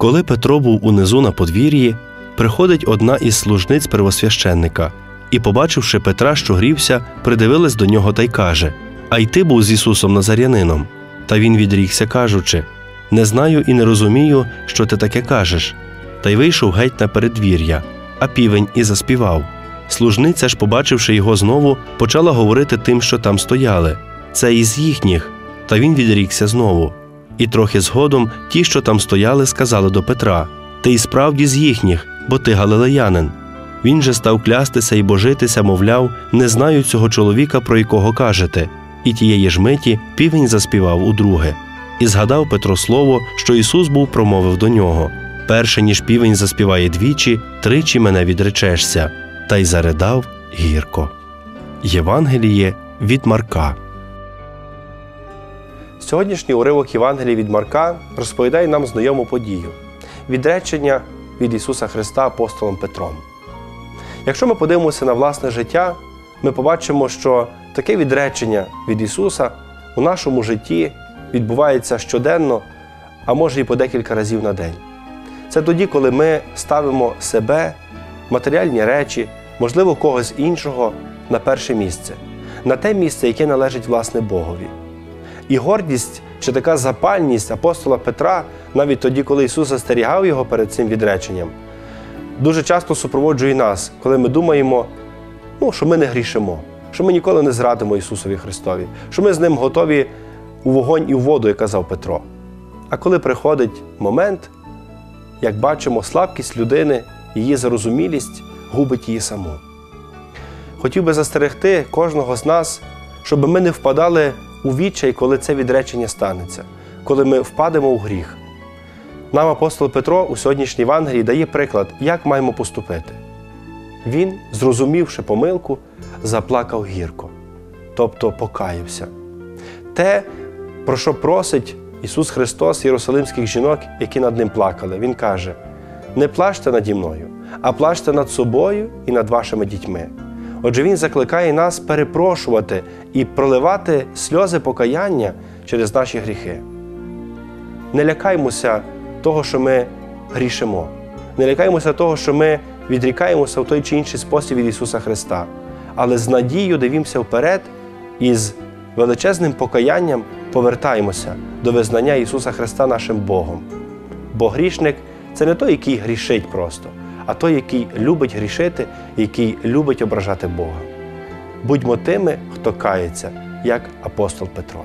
Коли Петро був унизу на подвір'ї, приходить одна із служниць первосвященника і, побачивши Петра, що грівся, придивилась до нього та й каже: А й ти був з Ісусом Назарянином. Та він відрікся, кажучи: Не знаю і не розумію, що ти таке кажеш. Та й вийшов геть на передвір'я, а півень і заспівав. Служниця ж, побачивши його знову, почала говорити тим, що там стояли це із їхніх. Та він відрікся знову. І трохи згодом ті, що там стояли, сказали до Петра: Ти й справді з їхніх, бо ти галилеянин. Він же став клястися і божитися, мовляв, не знаю цього чоловіка, про якого кажете. І тієї ж миті півень заспівав удруге. І згадав Петро слово, що Ісус був промовив до нього: перше ніж півень заспіває двічі, тричі мене відречешся, та й заридав гірко. Євангеліє від Марка. Сьогоднішній уривок Євангелії від Марка розповідає нам знайому подію відречення від Ісуса Христа апостолом Петром. Якщо ми подивимося на власне життя, ми побачимо, що таке відречення від Ісуса у нашому житті відбувається щоденно, а може і по декілька разів на день. Це тоді, коли ми ставимо себе, матеріальні речі, можливо, когось іншого на перше місце, на те місце, яке належить власне Богові. І гордість чи така запальність апостола Петра, навіть тоді, коли Ісус застерігав його перед цим відреченням, дуже часто супроводжує нас, коли ми думаємо, ну, що ми не грішимо, що ми ніколи не зрадимо Ісусові Христові, що ми з ним готові у вогонь і в воду, як казав Петро. А коли приходить момент, як бачимо, слабкість людини, її зарозумілість губить її саму. Хотів би застерегти кожного з нас, щоб ми не впадали у відчай, коли це відречення станеться, коли ми впадемо у гріх. Нам апостол Петро у сьогоднішній Євангелії дає приклад, як маємо поступити. Він, зрозумівши помилку, заплакав гірко, тобто покаявся. Те, про що просить Ісус Христос Єрусалимських жінок, які над ним плакали, Він каже: не плачте наді мною, а плачте над собою і над вашими дітьми. Отже, Він закликає нас перепрошувати і проливати сльози покаяння через наші гріхи. Не лякаймося того, що ми грішимо, не лякаймося того, що ми відрікаємося в той чи інший спосіб від Ісуса Христа, але з надією дивімося вперед і з величезним покаянням повертаємося до визнання Ісуса Христа нашим Богом. Бо грішник це не той, який грішить просто, а той, який любить грішити, який любить ображати Бога. Будьмо тими, хто кається, як апостол Петро.